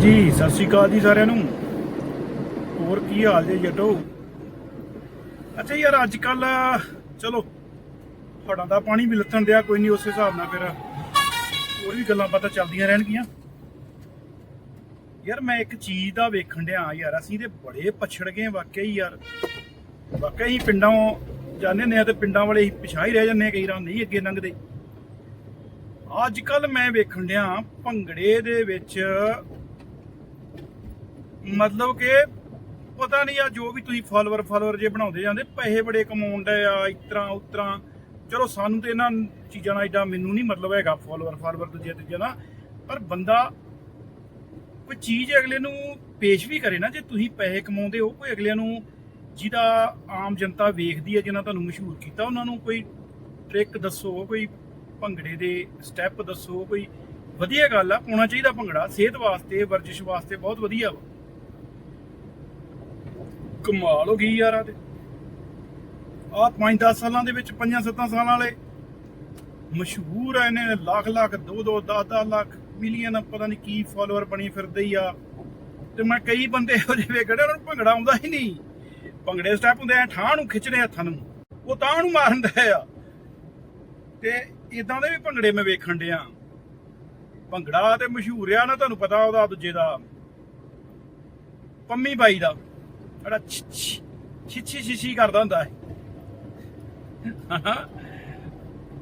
ਜੀ ਸਤਿ ਸ਼੍ਰੀ ਅਕਾਲ ਜੀ ਸਾਰਿਆਂ ਨੂੰ। ਹੋਰ ਕੀ ਹਾਲ ਜੀ ਜੱਟੋ? ਅੱਛਾ ਯਾਰ, ਅੱਜ ਕੱਲ, ਚਲੋ ਹੜਾਂ ਦਾ ਪਾਣੀ ਵੀ ਲੱਥਣ ਦਿਆ ਕੋਈ ਨਹੀਂ ਉਸ ਹਿਸਾਬ ਨਾਲ ਫਿਰ ਹੋਰ ਵੀ ਗੱਲਾਂ ਬਾਤਾਂ ਚੱਲਦੀਆਂ ਰਹਿਣਗੀਆਂ। ਯਾਰ, ਮੈਂ ਇੱਕ ਚੀਜ਼ ਦਾ ਵੇਖਣ ਡਿਆ ਯਾਰ, ਅਸੀਂ ਤੇ ਬੜੇ ਪਛੜ ਗਏ ਵਾਕਈ ਯਾਰ। ਵਾਕਈ ਹੀ ਪਿੰਡਾਂ ਜਾਂਦੇ ਨੇ ਤੇ ਪਿੰਡਾਂ ਵਾਲੇ ਹੀ ਪਿਛਾਈ ਰਹਿ ਜਾਂਦੇ ਆ ਕਈ ਰਾਂ ਨਹੀਂ ਅੱਗੇ ਲੰਘਦੇ। ਅੱਜ ਕੱਲ ਮੈਂ ਵੇਖਣ ਡਿਆ, ਭੰਗੜੇ ਦੇ ਵਿੱਚ ਮਤਲਬ ਕਿ ਪਤਾ ਨਹੀਂ ਆ ਜੋ ਵੀ ਤੁਸੀਂ ਫਾਲੋਅਰ ਫਾਲੋਅਰ ਜੇ ਬਣਾਉਂਦੇ ਜਾਂਦੇ, ਪੈਸੇ ਬੜੇ ਕਮਾਉਂਦੇ ਆ ਇਤਰਾ ਉਤਰਾ ਚਲੋ, ਸਾਨੂੰ ਤੇ ਇਹਨਾਂ ਚੀਜ਼ਾਂ ਨਾਲ ਏਡਾ ਮੈਨੂੰ ਨਹੀਂ ਮਤਲਬ ਹੈਗਾ ਫਾਲੋਅਰ ਫਾਲੋਅਰ ਦੂਜੇ ਤੀਜੇ ਨਾਲ। ਪਰ ਬੰਦਾ ਕੋਈ ਚੀਜ਼ ਅਗਲੇ ਨੂੰ ਪੇਸ਼ ਵੀ ਕਰੇ ਨਾ, ਜੇ ਤੁਸੀਂ ਪੈਸੇ ਕਮਾਉਂਦੇ ਹੋ, ਕੋਈ ਅਗਲੇ ਨੂੰ ਜਿਹਦਾ ਆਮ ਜਨਤਾ ਵੇਖਦੀ ਹੈ ਜਿਨ੍ਹਾਂ ਤੁਹਾਨੂੰ ਮਸ਼ਹੂਰ ਕੀਤਾ, ਉਹਨਾਂ ਨੂੰ ਕੋਈ ਟ੍ਰਿਕ ਦੱਸੋ, ਕੋਈ ਭੰਗੜੇ ਦੇ ਸਟੈਪ ਦੱਸੋ, ਕੋਈ ਵਧੀਆ ਗੱਲ ਆ, ਪਾਉਣਾ ਚਾਹੀਦਾ ਭੰਗੜਾ। ਸਿਹਤ ਵਾਸਤੇ, ਵਰਜਿਸ਼ ਵਾਸਤੇ ਬਹੁਤ ਵਧੀਆ ਵਾ। ਕਮਾਲ ਹੋ ਗਈ ਯਾਰ ਆ ਤੇ। ਆ 5-10 ਸਾਲਾਂ ਦੇ ਵਿੱਚ 5-7 ਸਾਲਾਂ ਵਾਲੇ ਮਸ਼ਹੂਰ ਐ ਨੇ ਲੱਖ ਲੱਖ 2-2 10-10 ਲੱਖ ਮਿਲੀਅਨ, ਪਤਾ ਨਹੀਂ ਕੀ ਫਾਲੋਅਰ ਬਣੀ ਫਿਰਦੇ ਹੀ ਆ। ਤੇ ਮੈਂ ਕਈ ਬੰਦੇ ਇਹੋ ਜਿਹੇ ਵੇਖੜੇ ਉਹਨਾਂ ਨੂੰ ਭੰਗੜਾ ਆਉਂਦਾ ਹੀ ਨਹੀਂ। ਭੰਗੜੇ ਸਟੈਪ ਹੁੰਦੇ ਆ, ਠਾਹ ਨੂੰ ਖਿੱਚਦੇ ਹੱਥਾਂ ਨੂੰ। ਉਹ ਤਾਂ ਨੂੰ ਮਾਰਨ ਆ। ਤੇ ਇਦਾਂ ਦੇ ਵੀ ਭੰਗੜੇ ਮੈਂ ਵੇਖਣ ਡਿਆ। ਭੰਗੜਾ ਤੇ ਮਸ਼ਹੂਰ ਆ ਨਾ, ਤੁਹਾਨੂੰ ਪਤਾ ਉਹਦਾ ਦੂਜੇ ਦਾ। ਪੰਮੀ ਬਾਈ ਦਾ। ਬੜਾ ਛਿੱਛੀ ਛਿੱਛੀ ਕਰਦਾ ਹੁੰਦਾ ਹੈ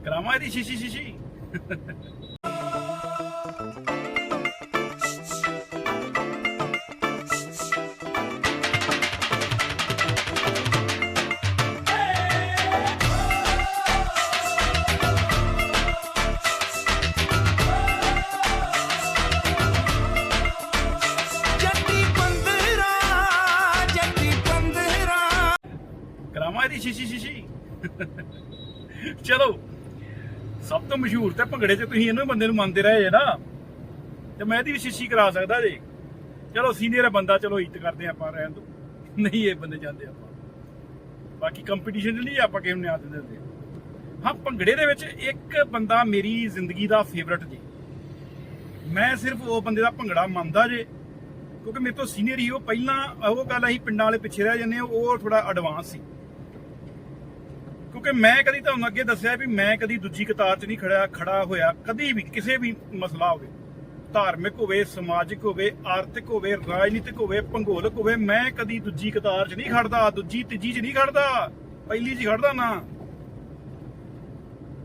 ਕਰਾਮਾ ਦੀ ਛਿੱਛੀ ਛਿੱਛੀ ਚਲੋ, ਸਭ ਤੋਂ ਮਸ਼ਹੂਰ ਤੇ ਭੰਗੜੇ 'ਚ ਤੁਸੀਂ ਇਹਨੂੰ ਬੰਦੇ ਨੂੰ ਮੰਨਦੇ ਰਹੇ ਜੇ ਨਾ। ਤੇ ਮੈਂ ਇਹਦੀ ਵੀ ਸ਼ੀਸ਼ੀ ਕਰਾ ਸਕਦਾ ਜੇ। ਚਲੋ ਸੀਨੀਅਰ ਬੰਦਾ, ਚਲੋ, ਇੱਜ਼ਤ ਕਰਦੇ ਆਪਾਂ ਰਹਿਣ ਤੋਂ ਨਹੀਂ ਇਹ ਬੰਦੇ ਜਾਂਦੇ ਆਪਾਂ। ਬਾਕੀ ਕੰਪੀਟੀਸ਼ਨ 'ਚ ਨਹੀਂ ਆਪਾਂ ਕਿਸੇ ਨੂੰ ਨਿਆਂ ਦਿੰਦੇ। ਹੁੰਦੇ ਹਾਂ, ਭੰਗੜੇ ਦੇ ਵਿੱਚ ਇੱਕ ਬੰਦਾ ਮੇਰੀ ਜ਼ਿੰਦਗੀ ਦਾ ਫੇਵਰਟ ਜੀ। ਮੈਂ ਸਿਰਫ ਉਹ ਬੰਦੇ ਦਾ ਭੰਗੜਾ ਮੰਨਦਾ ਜੇ। ਕਿਉਂਕਿ ਮੇਰੇ ਤੋਂ ਸੀਨੀਅਰ ਹੀ ਉਹ, ਪਹਿਲਾਂ ਉਹ ਗੱਲ ਅਸੀਂ ਪਿੰਡਾਂ ਵਾਲੇ ਪਿੱਛੇ ਰਹਿ ਜਾਂਦੇ ਉਹ ਥੋੜਾ ਐਡਵਾਂਸ ਸੀ। ਕਿਉਂਕਿ ਮੈਂ ਕਦੀ ਤੁਹਾਨੂੰ ਅੱਗੇ ਦੱਸਿਆ ਵੀ ਮੈਂ ਕਦੀ ਦੂਜੀ ਕਤਾਰ 'ਚ ਨਹੀਂ ਖੜਾ ਖੜਾ ਹੋਇਆ, ਕਦੀ ਵੀ ਕਿਸੇ ਵੀ ਮਸਲਾ ਹੋਵੇ, ਧਾਰਮਿਕ ਹੋਵੇ, ਸਮਾਜਿਕ ਹੋਵੇ, ਆਰਥਿਕ ਹੋਵੇ, ਰਾਜਨੀਤਿਕ ਹੋਵੇ, ਭੂਗੋਲਿਕ ਹੋਵੇ, ਮੈਂ ਕਦੀ ਦੂਜੀ ਕਤਾਰ 'ਚ ਨਹੀਂ ਖੜਦਾ, ਦੂਜੀ ਤੀਜੀ 'ਚ ਨਹੀਂ ਖੜਦਾ, ਪਹਿਲੀ 'ਚ ਖੜਦਾ ਨਾ।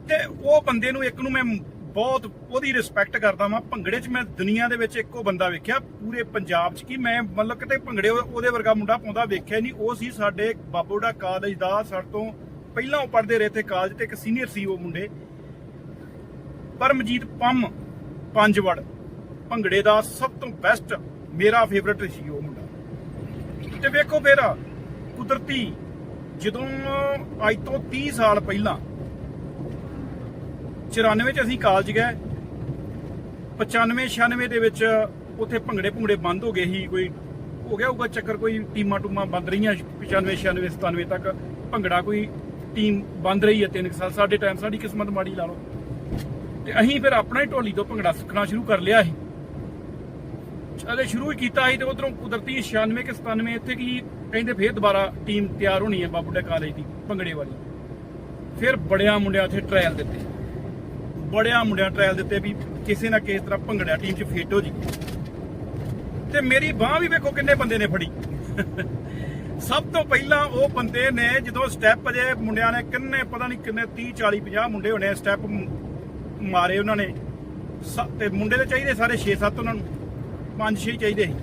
ਤੇ ਉਹ ਬੰਦੇ ਨੂੰ ਇੱਕ ਨੂੰ ਮੈਂ ਬਹੁਤ ਉਹਦੀ ਰਿਸਪੈਕਟ ਕਰਦਾ ਵਾਂ, ਭੰਗੜੇ 'ਚ ਮੈਂ ਦੁਨੀਆ ਦੇ ਵਿੱਚ ਇੱਕੋ ਬੰਦਾ ਵੇਖਿਆ, ਪੂਰੇ ਪੰਜਾਬ 'ਚ ਕੀ ਮੈਂ ਮਤਲਬ ਕਿਤੇ ਭੰਗੜੇ ਉਹ- ਉਹਦੇ ਵਰਗਾ ਮੁੰਡਾ ਪਾਉਂਦਾ ਵੇਖਿਆ ਨਹੀਂ, ਉਹ ਸੀ ਸਾਡੇ ਬਾਬੋੜਾ ਕਾਲਜ ਦਾ ਸਾਡੇ ਤੋਂ ਪਹਿਲਾਂ ਉਹ ਪੜ੍ਹਦੇ ਰਹੇ ਤੇ ਕਾਲਜ ਤੇ ਇੱਕ ਸੀਨੀਅਰ ਸੀ ਉਹ ਮੁੰਡੇ। ਪਰਮਜੀਤ ਪੰਮ ਪੰਜਵੜ, ਭੰਗੜੇ ਦਾ ਸਭ ਤੋਂ ਬੈਸਟ ਮੇਰਾ ਫੇਵਰਿਟ ਸੀ ਉਹ ਮੁੰਡਾ। ਤੇ ਵੇਖੋ ਫੇਰ ਕੁਦਰਤੀ, ਜਦੋਂ ਅੱਜ ਤੋਂ 30 ਸਾਲ ਪਹਿਲਾਂ 94 ਚ ਅਸੀਂ ਕਾਲਜ ਗਏ 95 96 ਦੇ ਵਿੱਚ ਉੱਥੇ ਭੰਗੜੇ ਭੰਗੜੇ ਬੰਦ ਹੋ ਗਏ ਸੀ, ਕੋਈ ਹੋ ਗਿਆ ਹੋਊਗਾ ਚੱਕਰ, ਕੋਈ ਟੀਮਾਂ ਟੂਮਾਂ ਬੰਦ ਰਹੀਆਂ 95 96 97 ਤੱਕ ਭੰਗੜਾ ਕੋਈ ਟੀਮ ਬੰਦ ਰਹੀ ਹੈ ਤਿੰਨ ਕੁ ਸਾਲ, ਸਾਡੇ ਟਾਈਮ ਸਾਡੀ ਕਿਸਮਤ ਮਾੜੀ ਲਾ ਲਓ। ਤੇ ਅਸੀਂ ਫਿਰ ਆਪਣਾ ਹੀ ਢੋਲੀ ਤੋਂ ਭੰਗੜਾ ਸਿੱਖਣਾ ਸ਼ੁਰੂ ਕਰ ਲਿਆ ਸੀ। ਅਗੇ ਸ਼ੁਰੂ ਹੀ ਕੀਤਾ ਸੀ ਤੇ ਉਧਰੋਂ ਕੁਦਰਤੀ 96 ਕਿ 97 ਇੱਥੇ ਕੀ ਕਹਿੰਦੇ ਫੇਰ ਦੁਬਾਰਾ ਟੀਮ ਤਿਆਰ ਹੋਣੀ ਹੈ ਬਾਬੂਡੇ ਕਾਲਜ ਦੀ, ਭੰਗੜੇ ਵਾਲੀ। ਫਿਰ ਬੜਿਆਂ ਮੁੰਡਿਆਂ ਉੱਥੇ ਟ੍ਰਾਇਲ ਦਿੱਤੇ। ਬੜਿਆਂ ਮੁੰਡਿਆਂ ਟ੍ਰਾਇਲ ਦਿੱਤੇ ਵੀ ਕਿਸੇ ਨਾ ਕਿਸੇ ਤਰ੍ਹਾਂ ਭੰਗੜਾ ਟੀਮ 'ਚ ਫਿੱਟ ਹੋ ਜੀ ਤੇ ਮੇਰੀ ਬਾਹ ਵੀ ਵੇਖੋ ਕਿੰਨੇ ਬੰਦੇ ਨੇ ਫੜੀ। ਸਭ ਤੋਂ ਪਹਿਲਾਂ ਉਹ ਬੰਦੇ ਨੇ ਜਦੋਂ ਸਟੈਪ ਜੇ ਮੁੰਡਿਆਂ ਨੇ ਕਿੰਨੇ, ਪਤਾ ਨਹੀਂ ਕਿੰਨੇ 30 40 50 ਮੁੰਡੇ ਹੋਣੇ ਸਟੈਪ ਮਾਰੇ ਉਹਨਾਂ ਨੇ। ਸ- ਤੇ ਮੁੰਡੇ ਤੇ ਚਾਹੀਦੇ ਸਾਰੇ 6 7 ਉਹਨਾਂ ਨੂੰ। 5 6 ਚਾਹੀਦੇ ਸੀ।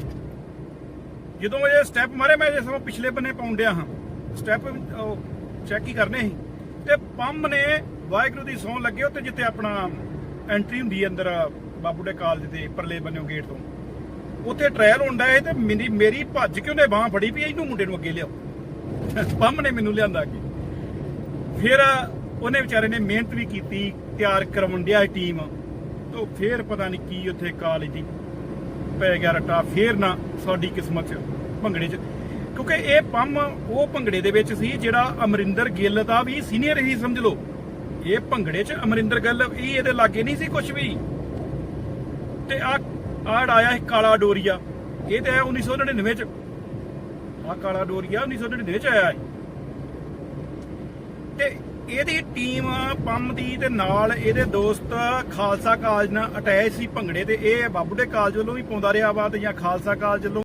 ਜਦੋਂ ਇਹ ਸਟੈਪ ਮਾਰੇ, ਮੈਂ ਜਿਸ ਪਿਛਲੇ ਬੰਨੇ ਪਾਉਣ ਡਿਆ ਹਾਂ। ਸਟੈਪ ਚੈੱਕ ਹੀ ਕਰਨੇ ਸੀ। ਤੇ ਪੰਮ ਨੇ ਵਾਹਿਗੁਰੂ ਦੀ ਸੌਂ ਲੱਗੇ ਉੱਤੇ ਜਿੱਥੇ ਆਪਣਾ ਐਂਟਰੀ ਹੁੰਦੀ ਹੈ ਅੰਦਰ ਬਾਬੂ ਦੇ ਕਾਲਜ ਦੇ ਪਰਲੇ ਬੰਨਿਓ ਗੇਟ ਤੋਂ। ਉੱਥੇ ਟ੍ਰਾਇਲ ਹੁੰਦਾ ਹੈ ਤੇ ਮੇਰੀ ਮੇਰੀ ਭੱਜ ਕੇ ਉਹਨੇ ਬਾਹ ਫੜੀ ਵੀ ਇਹਨੂੰ ਮੁੰਡੇ ਨੂੰ ਅੱਗੇ ਲਿਆਓ। ਪੰਮ ਨੇ ਮੈਨੂੰ ਲਿਆਂਦਾ ਅੱਗੇ। ਫਿਰ ਉਹਨੇ ਵਿਚਾਰੇ ਨੇ ਮਿਹਨਤ ਵੀ ਕੀਤੀ, ਤਿਆਰ ਕਰਵਣ ਟੀਮ ਤੋਂ ਫਿਰ ਪਤਾ ਨਹੀਂ ਕੀ ਉੱਥੇ ਕਾਲਜ ਦੀ ਪੈ ਗਿਆ ਰੱਟਾ। ਫੇਰ ਨਾ ਸਾਡੀ ਕਿਸਮਤ ਚ, ਭੰਗੜੇ ਚ। ਕਿਉਂਕਿ ਇਹ ਪੰਮ ਉਹ ਭੰਗੜੇ ਦੇ ਵਿੱਚ ਸੀ ਜਿਹੜਾ ਅਮਰਿੰਦਰ ਗਿੱਲ ਦਾ ਵੀ ਸੀਨੀਅਰ ਹੀ ਸਮਝ ਲਓ। ਇਹ ਭੰਗੜੇ ਚ ਅਮਰਿੰਦਰ ਗਿੱਲ, ਇਹ ਇਹਦੇ ਲਾਗੇ ਨਹੀਂ ਸੀ ਕੁਝ ਵੀ। ਤੇ ਆ ਆੜ ਆਇਆ ਸੀ ਕਾਲਾ ਡੋਰੀਆ। ਇਹ ਤੇ ਆਇਆ 1999 ਚ। ਆ ਕਾਲਾ ਡੋਰੀਆ 1999 ਚ ਆਇਆ ਤੇ ਇਹਦੀ ਟੀਮ ਪੰਮ ਦੀ ਤੇ ਨਾਲ ਇਹਦੇ ਦੋਸਤ ਖਾਲਸਾ ਕਾਲਜ ਨਾਲ ਅਟੈਚ ਸੀ ਭੰਗੜੇ ਤੇ। ਇਹ ਬਾਬੂਡੇ ਕਾਲਜ ਵੱਲੋਂ ਵੀ ਪਾਉਂਦਾ ਰਿਹਾ ਵਾ ਤੇ ਜਾਂ ਖਾਲਸਾ ਕਾਲਜ ਵੱਲੋਂ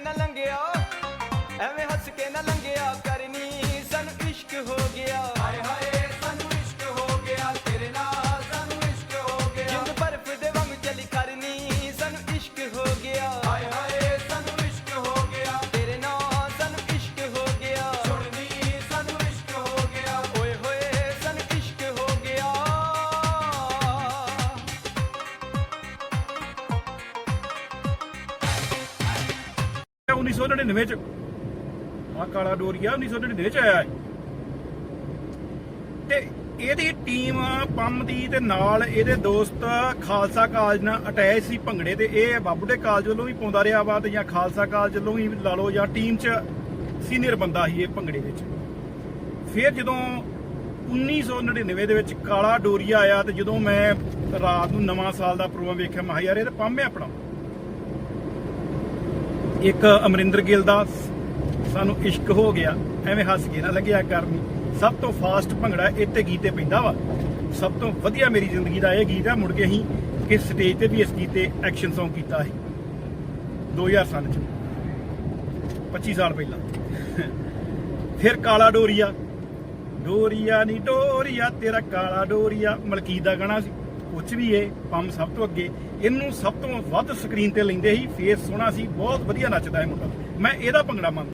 ਨਾ ਲੰਗਿਆ ਐਵੇਂ 1999 ਚ ਆ ਕਾਲਾ ਡੋਰੀਆ 1999 ਚ ਆਇਆ ਤੇ ਇਹਦੀ ਟੀਮ ਪੰਮ ਦੀ ਤੇ ਨਾਲ ਇਹਦੇ ਦੋਸਤ ਖਾਲਸਾ ਕਾਲਜ ਨਾਲ ਅਟੈਚ ਸੀ ਭੰਗੜੇ ਤੇ। ਇਹ ਬਾਬੂਡੇ ਕਾਲਜ ਵੱਲੋਂ ਵੀ ਪਾਉਂਦਾ ਰਿਹਾ ਵਾ ਤੇ ਜਾਂ ਖਾਲਸਾ ਕਾਲਜ ਵੱਲੋਂ ਵੀ ਲਾ ਲਓ ਜਾਂ ਟੀਮ 'ਚ ਸੀਨੀਅਰ ਬੰਦਾ ਸੀ ਇਹ ਭੰਗੜੇ ਵਿੱਚ। ਫਿਰ ਜਦੋਂ 1999 ਦੇ ਵਿੱਚ ਕਾਲਾ ਡੋਰੀਆ ਆਇਆ ਤੇ ਜਦੋਂ ਮੈਂ ਰਾਤ ਨੂੰ ਨਵਾਂ ਸਾਲ ਦਾ ਪ੍ਰੋਗਰਾਮ ਵੇਖਿਆ, ਮੈਂ ਯਾਰ ਇਹ ਤਾਂ ਪੰਮ ਹੈ ਆਪਣਾ। ਇੱਕ ਅਮਰਿੰਦਰ ਗਿੱਲ ਦਾ ਸਾਨੂੰ ਇਸ਼ਕ ਹੋ ਗਿਆ, ਐਵੇਂ ਹੱਸ ਕੇ ਨਾ ਲੱਗਿਆ ਕਰਨੀ ਸਭ ਤੋਂ ਫਾਸਟ ਭੰਗੜਾ ਇੱਥੇ ਗੀਤੇ ਪੈਂਦਾ ਵਾ। ਸਭ ਤੋਂ ਵਧੀਆ ਮੇਰੀ ਜ਼ਿੰਦਗੀ ਦਾ ਇਹ ਗੀਤ ਆ ਮੁੜ ਕੇ ਅਸੀਂ ਕਿ ਸਟੇਜ ਤੇ ਵੀ ਇਸ ਗੀਤ ਤੇ ਐਕਸ਼ਨ Song ਕੀਤਾ ਸੀ। 2000 ਸਾਲ ਚ। 25 ਸਾਲ ਪਹਿਲਾਂ। ਫਿਰ ਕਾਲਾ ਡੋਰੀਆ। ਡੋਰੀਆ ਨੀ ਡੋਰੀਆ, ਤੇਰਾ ਕਾਲਾ ਡੋਰੀਆ। ਮਲਕੀਤ ਦਾ ਗਾਣਾ ਸੀ। ਉੱਚ ਵੀ ਇਹ ਪੰਮ ਸਭ ਤੋਂ ਅੱਗੇ, ਇਹਨੂੰ ਸਭ ਤੋਂ ਵੱਧ ਸਕਰੀਨ ਤੇ ਲੈਂਦੇ ਸੀ ਫੇਸ ਸੋਹਣਾ ਸੀ, ਬਹੁਤ ਵਧੀਆ ਨੱਚਦਾ ਹੈ ਮੁੰਡਾ। ਮੈਂ ਇਹਦਾ ਭੰਗੜਾ ਮੰਨਦਾ।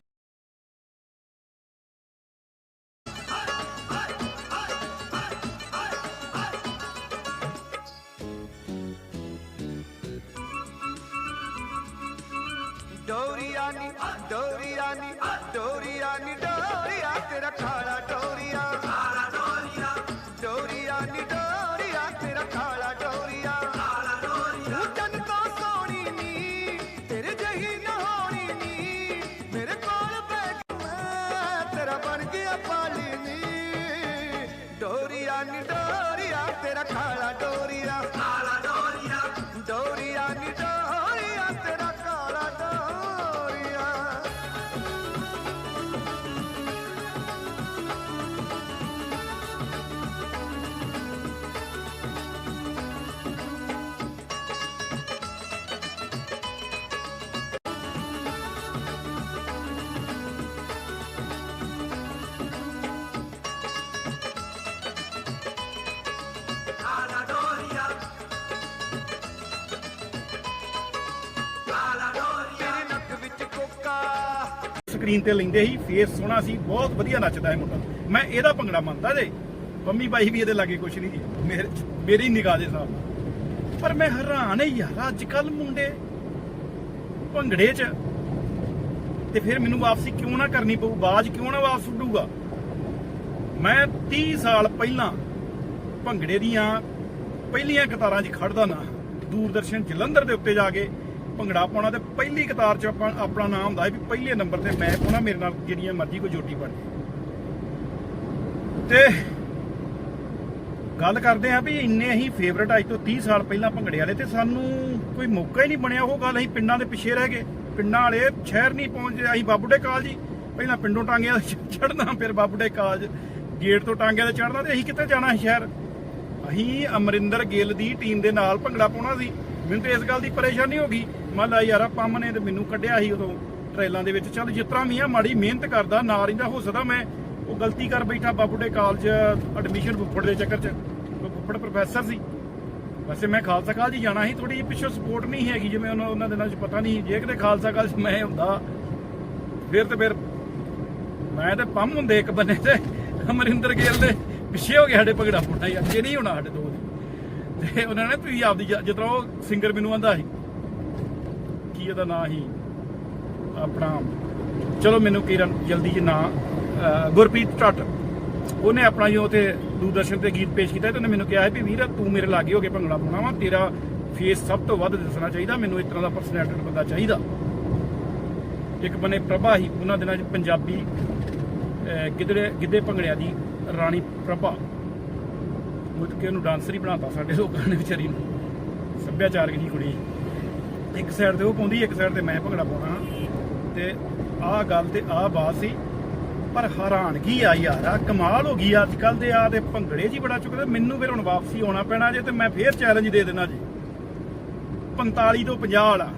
ਡੋਰੀਆ ਨੀ ਡੋਰੀਆ ਨੀ ਡੋਰੀਆ ਨੀ ਡੋਰੀਆ ਤੇਰਾ ਖਾਲਾ ਡੋਰੀਆ। ਖਾਲਾ ਡੋਰੀਆ ਡੋਰੀਆ ਨੀ ਸਕਰੀਨ ਤੇ ਲੈਂਦੇ ਸੀ ਫੇਸ ਸੋਹਣਾ ਸੀ, ਬਹੁਤ ਵਧੀਆ ਨੱਚਦਾ ਹੈ ਮੁੰਡਾ। ਮੈਂ ਇਹਦਾ ਭੰਗੜਾ ਮੰਨਦਾ ਜੇ। ਪੰਮੀ ਬਾਈ ਵੀ ਇਹਦੇ ਲਾਗੇ ਕੁਛ ਨਹੀਂ ਮੇਰੇ ਮੇਰੀ ਨਿਗਾਹ ਦੇ ਹਿਸਾਬ ਪਰ ਮੈਂ ਹੈਰਾਨ ਹੈ ਯਾਰ ਅੱਜ ਕੱਲ ਮੁੰਡੇ ਭੰਗੜੇ 'ਚ ਤੇ ਫਿਰ ਮੈਨੂੰ ਵਾਪਸੀ ਕਿਉਂ ਨਾ ਕਰਨੀ ਪਊ? ਬਾਜ ਕਿਉਂ ਨਾ ਵਾਪਸ ਉੱਡੂਗਾ? ਮੈਂ 30 ਸਾਲ ਪਹਿਲਾਂ ਭੰਗੜੇ ਦੀਆਂ ਪਹਿਲੀਆਂ ਕਤਾਰਾਂ 'ਚ ਖੜਦਾ ਨਾ। ਦੂਰਦਰਸ਼ਨ ਜਲੰਧਰ ਦੇ ਉੱਤੇ ਜਾ ਕੇ ਭੰਗੜਾ ਪਾਉਣਾ ਤੇ ਪਹਿਲੀ ਕਤਾਰ 'ਚ ਆਪਾਂ ਆਪਣਾ ਨਾਮ ਹੁੰਦਾ ਸੀ ਵੀ ਪਹਿਲੇ ਨੰਬਰ ਤੇ ਮੈਂ ਪਾਉਣਾ ਮੇਰੇ ਨਾਲ ਜਿਹੜੀਆਂ ਮਰਜ਼ੀ ਕੋਈ ਜੋਟੀ ਬਣ ਤੇ ਗੱਲ ਕਰਦੇ ਆ ਵੀ ਇੰਨੇ ਅਸੀਂ ਫੇਵਰਟ ਅੱਜ ਤੋਂ 30 ਸਾਲ ਪਹਿਲਾਂ ਭੰਗੜੇ ਵਾਲੇ ਤੇ ਸਾਨੂੰ ਕੋਈ ਮੌਕਾ ਹੀ ਨਹੀਂ ਬਣਿਆ ਉਹ ਗੱਲ ਅਸੀਂ ਪਿੰਡਾਂ ਦੇ ਪਿੱਛੇ ਰਹਿ ਗਏ। ਪਿੰਡਾਂ ਵਾਲੇ ਸ਼ਹਿਰ ਨਹੀਂ ਪਹੁੰਚਦੇ ਅਸੀਂ ਬਾਬੂਡੇ ਕਾਲਜ ਹੀ। ਪਹਿਲਾਂ ਪਿੰਡੋਂ ਟਾਂਗਿਆਂ ਚੜਨਾ ਫਿਰ ਬਾਬੂਡੇ ਕਾਲਜ। ਗੇਟ ਤੋਂ ਟਾਂਗਿਆਂ ਤੇ ਚੜਨਾ ਤੇ ਅਸੀਂ ਕਿੱਥੇ ਜਾਣਾ ਸੀ ਸ਼ਹਿਰ? ਅਸੀਂ ਅਮਰਿੰਦਰ ਗਿੱਲ ਦੀ ਟੀਮ ਦੇ ਨਾਲ ਭੰਗੜਾ ਪਾਉਣਾ ਸੀ। ਮੈਨੂੰ ਤੇ ਇਸ ਗੱਲ ਦੀ ਪਰੇਸ਼ਾਨੀ ਹੋ ਗਈ। ਮੰਨ ਲਾ ਯਾਰ ਪੰਮ ਨੇ ਤੇ ਮੈਨੂੰ ਕੱਢਿਆ ਸੀ ਉਦੋਂ ਟ੍ਰੇਲਾਂ ਦੇ ਵਿੱਚ। ਚੱਲ ਜਿਸ ਤਰ੍ਹਾਂ ਵੀ ਆ, ਮਾੜੀ ਮਿਹਨਤ ਕਰਦਾ, ਨਾ ਰਹਿੰਦਾ, ਹੋ ਸਕਦਾ ਮੈਂ ਉਹ ਗਲਤੀ ਕਰ ਬੈਠਾ ਬਾਬੂਡੇ ਕਾਲਜ ਐਡਮਿਸ਼ਨ ਫੁੱਫੜ ਦੇ ਚੱਕਰ 'ਚ। ਫੁੱਫੜ ਪ੍ਰੋਫੈਸਰ ਸੀ। ਵੈਸੇ ਮੈਂ ਖਾਲਸਾ ਕਾਲਜ ਹੀ ਜਾਣਾ ਸੀ ਥੋੜੀ ਜਿਹੀ ਪਿੱਛੋਂ ਸਪੋਰਟ ਨਹੀਂ ਹੈਗੀ, ਜਿਵੇਂ ਉਹਨਾਂ ਉਹਨਾਂ ਦਿਨਾਂ 'ਚ ਪਤਾ ਨਹੀਂ ਜੇ ਕਿਤੇ ਖਾਲਸਾ ਕਾਲਜ ਮੈਂ ਹੁੰਦਾ, ਫਿਰ ਤੇ ਫਿਰ ਮੈਂ ਤੇ ਪੰਮ ਹੁੰਦੇ ਇੱਕ ਬੰਨੇ ਤੇ ਅਮਰਿੰਦਰ ਗਿੱਲ ਦੇ ਪਿੱਛੇ ਹੋ ਗਿਆ ਸਾਡੇ ਭਗੜਾ ਪੁੱਟਾ ਯਾਰ ਜੇ ਨਹੀਂ ਹੋਣਾ ਸਾਡੇ ਤੋਂ ਤੇ ਉਹਨਾਂ ਨੇ ਤੁਸੀਂ ਆਪਦੀ ਜਿਸ ਤਰ੍ਹਾਂ ਉਹ ਸਿੰਗਰ ਮੈਨੂੰ ਆਂਦਾ ਸੀ। ਕੀ ਉਹਦਾ ਨਾਂ ਸੀ? ਆਪਣਾ, ਚਲੋ ਮੈਨੂੰ ਕਿਰਨ, ਜਲਦੀ ਜੀ ਨਾਂ ਗੁਰਪ੍ਰੀਤ ਟੱਟ। ਉਹਨੇ ਆਪਣਾ ਜੋ ਤੇ ਦੂਰਦਰਸ਼ਨ ਤੇ ਗੀਤ ਪੇਸ਼ ਕੀਤਾ ਤੇ ਉਹਨੇ ਮੈਨੂੰ ਕਿਹਾ ਹੈ ਵੀ ਵੀਰ, ਤੂੰ ਮੇਰੇ ਲਾਗੇ ਹੋ ਕੇ ਭੰਗੜਾ ਪਾਉਣਾ ਵਾ, ਤੇਰਾ ਫੇਸ ਸਭ ਤੋਂ ਵੱਧ ਦਿਸਣਾ ਚਾਹੀਦਾ, ਮੈਨੂੰ ਇਸ ਤਰ੍ਹਾਂ ਦਾ ਪਰਸਨੈਲਿਟੀ ਬੰਦਾ ਚਾਹੀਦਾ। ਇੱਕ ਬਨੇ ਪ੍ਰਭਾ ਹੀ ਉਹਨਾਂ ਦਿਨਾਂ 'ਚ ਪੰਜਾਬੀ, ਅਹ, ਗਿੱਧੜੇ, ਗਿੱਧੇ ਭੰਗੜਿਆਂ ਦੀ ਰਾਣੀ ਪ੍ਰਭਾ। ਮੁੱਕ ਕੇ ਉਹਨੂੰ ਡਾਂਸਰ ਹੀ ਬਣਾਤਾ ਸਾਡੇ ਲੋਕਾਂ ਨੇ ਵਿਚਾਰੀ ਨੂੰ। ਸੱਭਿਆਚਾਰਕ ਜੀ ਕੁੜੀ। ਇੱਕ ਸਾਈਡ ਤੇ ਉਹ ਪਾਉਂਦੀ, ਇੱਕ ਸਾਈਡ ਤੇ ਮੈਂ ਭੰਗੜਾ ਪਾਉਣਾ ਤੇ ਆਹ ਗੱਲ ਤੇ ਆਹ ਬਾਤ ਸੀ, ਪਰ ਹੈਰਾਨਗੀ ਆ ਯਾਰ ਆ ਕਮਾਲ ਹੋ ਗਈ ਅੱਜ ਕੱਲ ਦੇ ਆ ਤੇ ਭੰਗੜੇ ਜੀ ਬੜਾ ਚੁੱਕਦੇ। ਮੈਨੂੰ ਫਿਰ ਹੁਣ ਵਾਪਸੀ ਆਉਣਾ ਪੈਣਾ ਜੇ ਤੇ ਮੈਂ ਫੇਰ ਚੈਲੰਜ ਦੇ ਦੇਣਾ ਜੀ। 45 ਤੋਂ 50 ਵਾਲਾ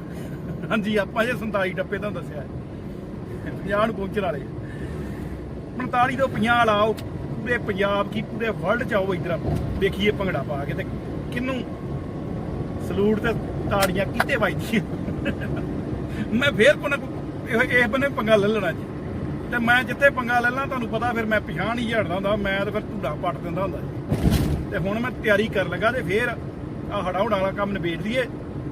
ਹਾਂਜੀ, ਆਪਾਂ ਜੇ 47 ਟੱਪੇ ਤਾਂ ਦੱਸਿਆ 50 ਨੂੰ ਪਹੁੰਚਣ ਵਾਲੇ 45 ਤੋਂ 50 ਵਾਲਾ, ਉਹ ਪੂਰੇ ਪੰਜਾਬ ਕੀ ਪੂਰੇ ਵਰਲਡ ਚ ਆਓ ਇਧਰ। ਦੇਖੀਏ ਭੰਗੜਾ ਪਾ ਕੇ ਤੇ ਕਿੰਨੂੰ ਸਲੂਟ ਤੇ ਤਾੜੀਆਂ ਕਿਤੇ ਵੱਜਦੀਆਂ। ਮੈਂ ਫੇਰ ਕੋਨਾ ਇਹ ਬੰਨੇ ਪੰਗਾ ਲੈ ਲੈਣਾ ਜੀ। ਤੇ ਮੈਂ ਜਿੱਥੇ ਪੰਗਾ ਲੈ ਲਾਂ, ਤੁਹਾਨੂੰ ਪਤਾ ਫਿਰ ਮੈਂ ਪਛਾਣ ਹੀ ਝੜਦਾ ਹੁੰਦਾ, ਮੈਂ ਤੇ ਫਿਰ ਢੂਡਾ ਪੱਟ ਦਿੰਦਾ ਹੁੰਦਾ ਜੀ। ਤੇ ਹੁਣ ਮੈਂ ਤਿਆਰੀ ਕਰਨ ਲੱਗਾ ਤੇ ਫੇਰ ਆ ਹੜਾ ਹੁੜਾ ਵਾਲਾ ਕੰਮ ਨਿਬੇੜ ਲਈਏ।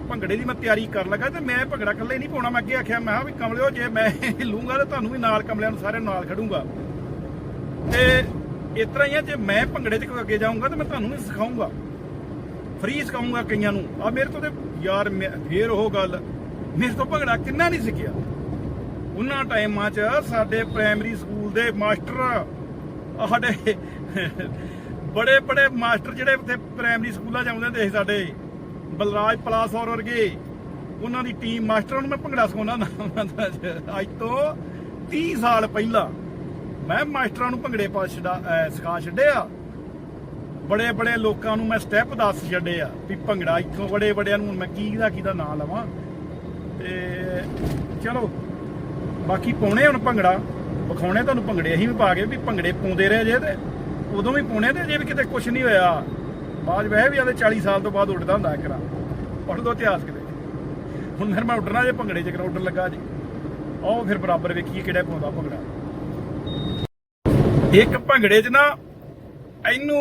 ਭੰਗੜੇ ਦੀ ਮੈਂ ਤਿਆਰੀ ਕਰਨ ਲੱਗਾ ਤੇ ਮੈਂ ਭੰਗੜਾ ਇਕੱਲੇ ਨਹੀਂ ਪਾਉਣਾ। ਮੈਂ ਅੱਗੇ ਆਖਿਆ, ਮੈਂ ਕਿਹਾ ਵੀ ਕਮਲਿਓ, ਜੇ ਮੈਂ ਲੂੰਗਾ ਤੇ ਤੁਹਾਨੂੰ ਵੀ ਨਾਲ ਕਮਲਿਆਂ ਨੂੰ ਸਾਰਿਆਂ ਨੂੰ ਨਾਲ ਖੜੂੰਗਾ। ਤੇ ਇਸ ਤਰ੍ਹਾਂ ਹੀ ਆ, ਜੇ ਮੈਂ ਭੰਗੜੇ 'ਚ ਅੱਗੇ ਜਾਊਂਗਾ ਤੇ ਮੈਂ ਤੁਹਾਨੂੰ ਵੀ ਸਿਖਾਊਂਗਾ। ਫ੍ਰੀ ਸਿਖਾਊਂਗਾ ਕਈਆਂ ਨੂੰ। ਆ ਮੇਰੇ ਤੋਂ ਤੇ ਯਾਰ ਫੇਰ ਉਹ ਗੱਲ। ਮੇਰੇ ਤੋਂ ਭੰਗੜਾ ਕਿੰਨਾ ਨਹੀਂ ਸਿੱਖਿਆ। ਉਹਨਾਂ ਟਾਈਮਾਂ 'ਚ ਸਾਡੇ ਪ੍ਰਾਇਮਰੀ ਸਕੂਲ ਦੇ ਮਾਸਟਰ ਸਾਡੇ ਬੜੇ ਬੜੇ ਮਾਸਟਰ ਜਿਹੜੇ ਉੱਥੇ ਪ੍ਰਾਇਮਰੀ ਸਕੂਲਾਂ 'ਚ ਆਉਂਦੇ ਹੁੰਦੇ ਸੀ ਸਾਡੇ, ਬਲਰਾਜ ਪਲਾਸੌਰ ਵਰਗੇ। ਉਹਨਾਂ ਦੀ ਟੀਮ ਮਾਸਟਰਾਂ ਨੂੰ ਮੈਂ ਭੰਗੜਾ ਸਿਖਾਉਂਦਾ ਹੁੰਦਾ ਅੱਜ ਤੋਂ 30 ਸਾਲ ਪਹਿਲਾਂ ਮੈਂ ਮਾਸਟਰਾਂ ਨੂੰ ਭੰਗੜੇ ਪਾ ਛਡਾ ਸਿਖਾ ਛੱਡਿਆ। ਬੜੇ ਬੜੇ ਲੋਕਾਂ ਨੂੰ ਮੈਂ ਸਟੈਪ ਦੱਸ ਛੱਡੇ ਆ ਵੀ ਭੰਗੜਾ ਇੱਥੋਂ ਬੜੇ ਬੜਿਆਂ ਨੂੰ ਹੁਣ ਮੈਂ ਕੀ ਦਾ ਕੀ ਦਾ ਨਾਂ ਲਵਾਂ। ਤੇ ਚਲੋ, ਬਾਕੀ ਪਾਉਣੇ ਹੁਣ ਭੰਗੜਾ। ਵਿਖਾਉਣੇ ਤੁਹਾਨੂੰ ਭੰਗੜੇ, ਅਸੀਂ ਵੀ ਪਾ ਕੇ ਵੀ ਭੰਗੜੇ ਪਾਉਂਦੇ ਰਹੇ ਜੇ ਤੇ ਉਦੋਂ ਵੀ ਪਾਉਣੇ ਤੇ ਜੇ ਵੀ ਕਿਤੇ ਕੁਝ ਨਹੀਂ ਹੋਇਆ। ਬਾਅਦ ਵੈਸੇ ਵੀ ਆਦੇ 40 ਸਾਲ ਤੋਂ ਬਾਅਦ ਉੱਡਦਾ ਹੁੰਦਾ ਕਰਾ ਪੜ੍ਹ ਦੋ ਇਤਿਹਾਸ ਕਿਤੇ। ਹੁਣ ਫਿਰ ਮੈਂ ਉੱਡਣਾ ਜੇ ਭੰਗੜੇ ਚ ਕਰਾ ਉੱਡਣ ਲੱਗਾ ਜੀ। ਆਓ ਫਿਰ ਬਰਾਬਰ ਵੇਖੀਏ ਕਿਹੜਾ ਪਾਉਂਦਾ ਭੰਗੜਾ। ਇੱਕ ਭੰਗੜੇ 'ਚ ਨਾ ਇਹਨੂੰ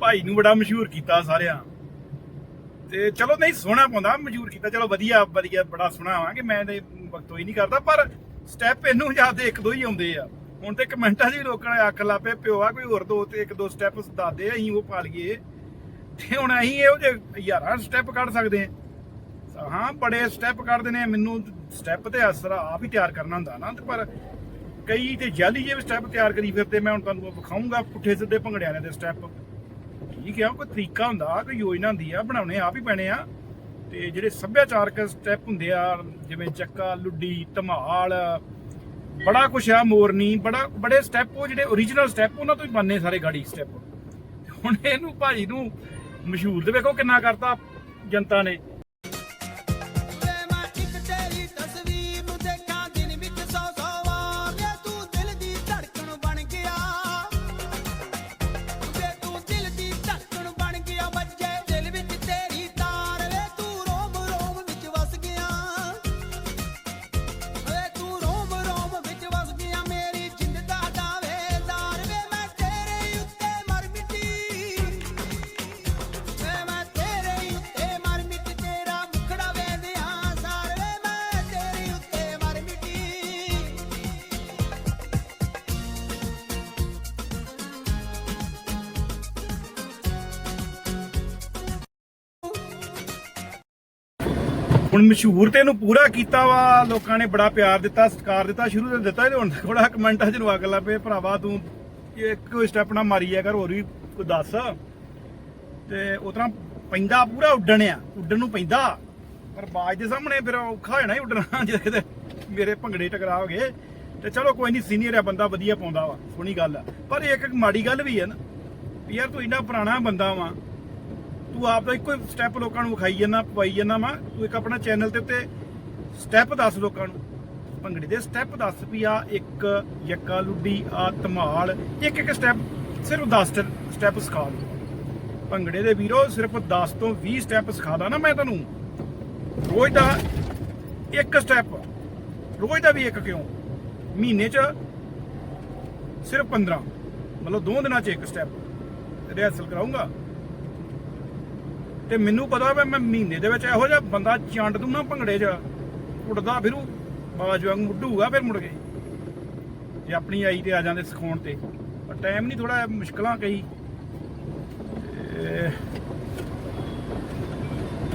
ਭਾਈ ਨੂੰ ਬੜਾ ਮਸ਼ਹੂਰ ਕੀਤਾ ਸਾਰਿਆਂ। ਤੇ ਚਲੋ ਨਹੀਂ, ਸੋਹਣਾ ਪਾਉਂਦਾ, ਮਸ਼ਹੂਰ ਕੀਤਾ। ਚਲੋ ਵਧੀਆ ਵਧੀਆ, ਬੜਾ ਸੋਹਣਾ ਆਵਾਂਗੇ ਮੈਂ ਤੇ ਵਕਤੋਂ ਹੀ ਨਹੀਂ ਕਰਦਾ, ਪਰ ਸਟੈਪ ਇਹਨੂੰ ਯਾਦ ਇੱਕ ਦੋ ਹੀ ਆਉਂਦੇ ਆ। ਹੁਣ ਤੇ ਕਮੈਂਟਾਂ 'ਚ ਵੀ ਲੋਕਾਂ ਅੱਖ ਲਾਪੇ, ਪਿਓ ਆ ਕੋਈ ਹੋਰ ਦੋ ਤੇ ਇੱਕ ਦੋ ਸਟੈਪ ਦੱਸਦੇ ਅਸੀਂ ਉਹ ਪਾ ਲਈਏ। ਤੇ ਹੁਣ ਅਸੀਂ ਇਹੋ ਜਿਹੇ ਯਾਰਾਂ ਸਟੈਪ ਕੱਢ ਸਕਦੇ ਆ। ਹਾਂ, ਬੜੇ ਸਟੈਪ ਕੱਢਦੇ ਨੇ, ਮੈਨੂੰ ਸਟੈਪ ਤੇ ਅਸਰ ਆਪ ਹੀ ਤਿਆਰ ਕਰਨਾ ਹੁੰਦਾ ਨਾ, ਤੇ ਪਰ ਕਈ ਤੇ ਜਾਲੀ ਜਿਹੇ ਸਟੈਪ ਤਿਆਰ ਕਰੀ ਫਿਰਦੇ, ਮੈਂ ਹੁਣ ਤੁਹਾਨੂੰ ਵਿਖਾਉਂਗਾ, ਪੁੱਠੇ ਸਿੱਧੇ ਭੰਗੜਿਆਂ ਦੇ ਸਟੈਪ ਠੀਕ ਆ ਕੋਈ ਤਰੀਕਾ ਹੁੰਦਾ, ਕੋਈ ਯੋਜਨਾ ਹੁੰਦੀ ਆ, ਬਣਾਉਣੇ ਆਪ ਹੀ ਪੈਣੇ ਆ। ਤੇ ਜਿਹੜੇ ਸੱਭਿਆਚਾਰਕ ਸਟੈਪ ਹੁੰਦੇ ਆ, ਜਿਵੇਂ ਚੱਕਾ, ਲੁੱਡੀ, ਧਮਾਲ, ਬੜਾ ਕੁਛ ਆ, ਮੋਰਨੀ, ਬੜਾ, ਬੜੇ ਸਟੈਪ ਉਹ ਜਿਹੜੇ origignal ਸਟੈਪ ਉਹਨਾਂ ਤੋਂ ਹੀ ਬਣਨੇ ਸਾਰੇ ਗਾੜੀ ਸਟੈਪ ਹੁਣ ਇਹਨੂੰ ਭਾਜੀ ਨੂੰ ਮਸ਼ਹੂਰ, ਤੇ ਵੇਖੋ ਕਿੰਨਾ ਕਰਤਾ ਜਨਤਾ ਨੇ। ਹੁਣ ਮਸ਼ਹੂਰ ਤੇ ਇਹਨੂੰ ਪੂਰਾ ਕੀਤਾ ਵਾ, ਲੋਕਾਂ ਨੇ ਬੜਾ ਪਿਆਰ ਦਿੱਤਾ, ਸਤਿਕਾਰ ਦਿੱਤਾ, ਸ਼ੁਰੂ ਤੋਂ ਦਿੱਤਾ ਤੇ ਹੁਣ ਥੋੜਾ ਕਮੈਂਟਾਂ 'ਚ ਨੂੰ ਅੱਗ ਲਾ ਪਏ ਭਰਾਵਾ ਤੂੰ ਇੱਕ ਸਟੈਪ ਨਾ ਮਾਰੀ ਕਰ, ਹੋਰ ਵੀ ਕੋਈ ਦੱਸ। ਤੇ ਉਤਰਾ ਪੈਂਦਾ ਪੂਰਾ ਉੱਡਣ ਆ ਉੱਡਣ ਨੂੰ ਪੈਂਦਾ। ਪਰ ਬਾਜ ਦੇ ਸਾਹਮਣੇ ਫਿਰ ਔਖਾ ਹੋਣਾ ਹੀ ਉੱਡਣਾ ਜੇ ਕਿਤੇ ਮੇਰੇ ਭੰਗੜੇ ਟਕਰਾ ਹੋ ਗਏ। ਤੇ ਚਲੋ ਕੋਈ ਨਹੀਂ ਸੀਨੀਅਰ ਆ, ਬੰਦਾ ਵਧੀਆ ਪਾਉਂਦਾ ਵਾ, ਸੋਹਣੀ ਗੱਲ ਆ। ਪਰ ਇੱਕ ਮਾੜੀ ਗੱਲ ਵੀ ਹੈ ਨਾ ਯਾਰ ਤੂੰ ਇੰਨਾ ਪੁਰਾਣਾ ਬੰਦਾ ਵਾ ਤੂੰ ਆਪ ਦਾ ਇੱਕੋ ਸਟੈਪ ਲੋਕਾਂ ਨੂੰ ਵਿਖਾਈ ਜਾਂਦਾ, ਪਵਾਈ ਜਾਂਦਾ ਵਾ ਤੂੰ ਇੱਕ ਆਪਣਾ ਚੈਨਲ ਦੇ ਉੱਤੇ ਸਟੈਪ ਦੱਸ ਲੋਕਾਂ ਨੂੰ। ਭੰਗੜੇ ਦੇ ਸਟੈਪ ਦੱਸ ਵੀ ਆ ਇੱਕ ਯੱਕਾ ਲੁੱਡੀ ਆ ਧਮਾਲ, ਇੱਕ ਇੱਕ ਸਟੈਪ ਸਿਰਫ 10 ਸਟੈਪ ਸਿਖਾ ਦੂੰ। ਭੰਗੜੇ ਦੇ ਵੀਰੋ, ਸਿਰਫ 10 ਤੋਂ 20 ਸਟੈਪ ਸਿਖਾਦਾ ਨਾ ਮੈਂ ਤੁਹਾਨੂੰ ਰੋਜ਼ ਦਾ ਇੱਕ ਸਟੈਪ ਰੋਜ਼ ਦਾ ਵੀ ਇੱਕ ਕਿਉਂ? ਮਹੀਨੇ 'ਚ ਸਿਰਫ 15 ਮਤਲਬ ਦੋ ਦਿਨਾਂ 'ਚ ਇੱਕ ਸਟੈਪ ਰਿਹਰਸਲ ਕਰਾਉਂਗਾ ਤੇ ਮੈਨੂੰ ਪਤਾ ਵੀ ਮੈਂ ਮਹੀਨੇ ਦੇ ਵਿੱਚ ਇਹੋ ਜਿਹਾ ਬੰਦਾ ਚੰਡ ਦੂੰ ਨਾ ਭੰਗੜੇ 'ਚ, ਉੱਡਦਾ ਫਿਰੂ ਬਾਜ ਵਾਂਗ ਉੱਡੂਗਾ ਫਿਰ ਮੁੜ ਕੇ। ਜੇ ਆਪਣੀ ਆਈ ਤੇ ਆ ਜਾਂਦੇ ਸਿਖਾਉਣ ਤੇ ਪਰ ਟਾਈਮ ਨਹੀਂ ਥੋੜਾ ਮੁਸ਼ਕਲਾਂ ਕਈ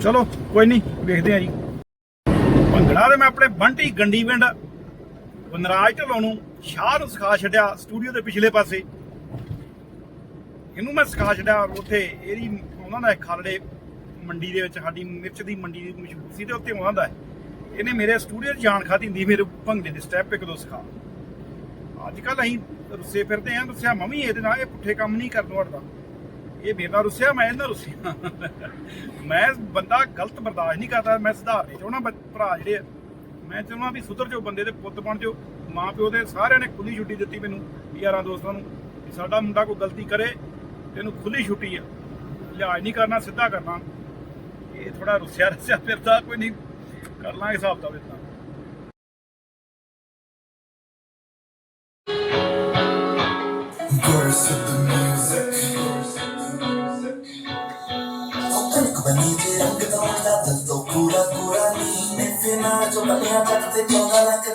ਚਲੋ, ਕੋਈ ਨਹੀਂ ਵੇਖਦੇ ਆ ਜੀ। ਭੰਗੜਾ ਤੇ ਮੈਂ ਆਪਣੇ ਬੰਟੀ ਗੰਡੀ ਪਿੰਡ, ਵਨਰਾਜ ਢਲੋਂ ਨੂੰ ਸ਼ਾਹ ਨੂੰ ਸਿਖਾ ਛੱਡਿਆ ਸਟੂਡੀਓ ਦੇ ਪਿਛਲੇ ਪਾਸੇ। ਇਹਨੂੰ ਮੈਂ ਸਿਖਾ ਛੱਡਿਆ ਉੱਥੇ, ਇਹਦੀ, ਉਹਨਾਂ ਦਾ ਖਾਲੜੇ ਮੰਡੀ ਦੇ ਵਿੱਚ, ਸਾਡੀ ਮਿਰਚ ਦੀ ਮੰਡੀ ਦੀ ਮਸ਼ਹੂਰ ਸੀ ਤੇ ਉੱਥੇ ਆਉਂਦਾ ਹੈ। ਇਹਨੇ ਮੇਰੇ ਸਟੂਡੀਓ 'ਚ ਜਾਣ ਖਾਤੀ ਹੁੰਦੀ ਮੇਰੇ ਭੰਗੜੇ ਦੇ ਸਟੈਪ ਇੱਕ ਦੋ ਸਿਖਾ ਅੱਜ ਕੱਲ ਅਸੀਂ ਰੁੱਸੇ ਫਿਰਦੇ ਆਂ ਦੱਸਿਆ ਮੈਂ ਵੀ ਇਹਦੇ ਨਾਲ ਇਹ ਪੁੱਠੇ ਕੰਮ ਨਹੀਂ ਕਰਨ ਵੜਦਾ ਇਹ ਮੇਰੇ ਨਾਲ ਰੁੱਸਿਆ, ਮੈਂ ਇਹਨਾਂ ਰੁੱਸਿਆ। ਮੈਂ ਬੰਦਾ ਗਲਤ ਬਰਦਾਸ਼ਤ ਨਹੀਂ ਕਰਦਾ, ਮੈਂ ਸੁਧਾਰਨੇ ਚਾਹੁੰਦਾ ਭਰਾ ਜਿਹੜੇ ਆ, ਮੈਂ ਚਾਹੁੰਦਾ ਵੀ ਸੁਧਰ ਜਾਓ, ਬੰਦੇ ਦੇ ਪੁੱਤ ਬਣ ਜਾਓ। ਮਾਂ ਪਿਓ ਦੇ ਸਾਰਿਆਂ ਨੇ ਖੁੱਲੀ ਛੁੱਟੀ ਦਿੱਤੀ ਮੈਨੂੰ, ਯਾਰਾਂ ਦੋਸਤਾਂ ਨੂੰ, ਵੀ ਸਾਡਾ ਮੁੰਡਾ ਕੋਈ ਗਲਤੀ ਕਰੇ ਤੇ ਇਹਨੂੰ ਖੁੱਲੀ ਛੁੱਟੀ ਆ। ਲਿਹਾਜ਼ ਨਹੀਂ ਕਰਨਾ, ਸਿੱਧਾ ਕਰਨਾ। ਇਹ ਥੋੜਾ ਰੁੱਸਿਆ ਰੁੱਸਿਆ ਫਿਰਦਾ, ਕੋਈ ਨਹੀਂ, ਕਰ ਲਾਂਗੇ ਹਿਸਾਬ ਦਾ ਇਦਾਂ Chorus of the music. ਤਨਕ ਬਣੀ ਨੀ ਫਿਨਾ ਜੋ ਬੱਲੀਆਂ ਜੱਟ ਤੇ ਚੌਦਾ ਲੱਖ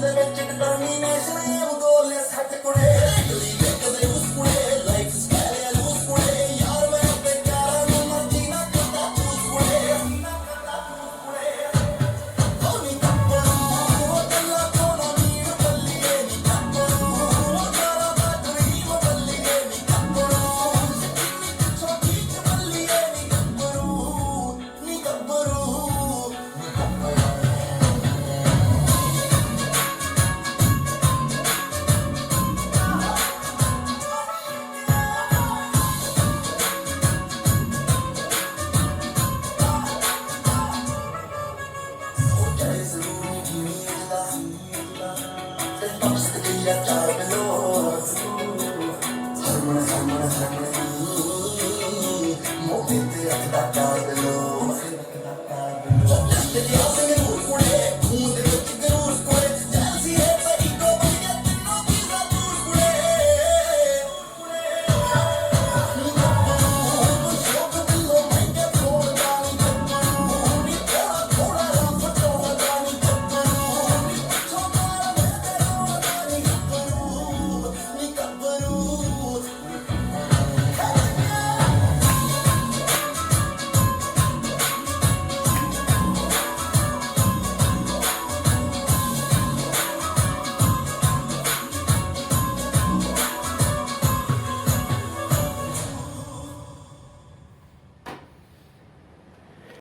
ਦੇ ਵਿੱਚ ਡਿਟਰਮੀਨੇਸ਼ਨ ਇਹ ਗੋਲੇ ਸੱਟ ਕੁੜੇ।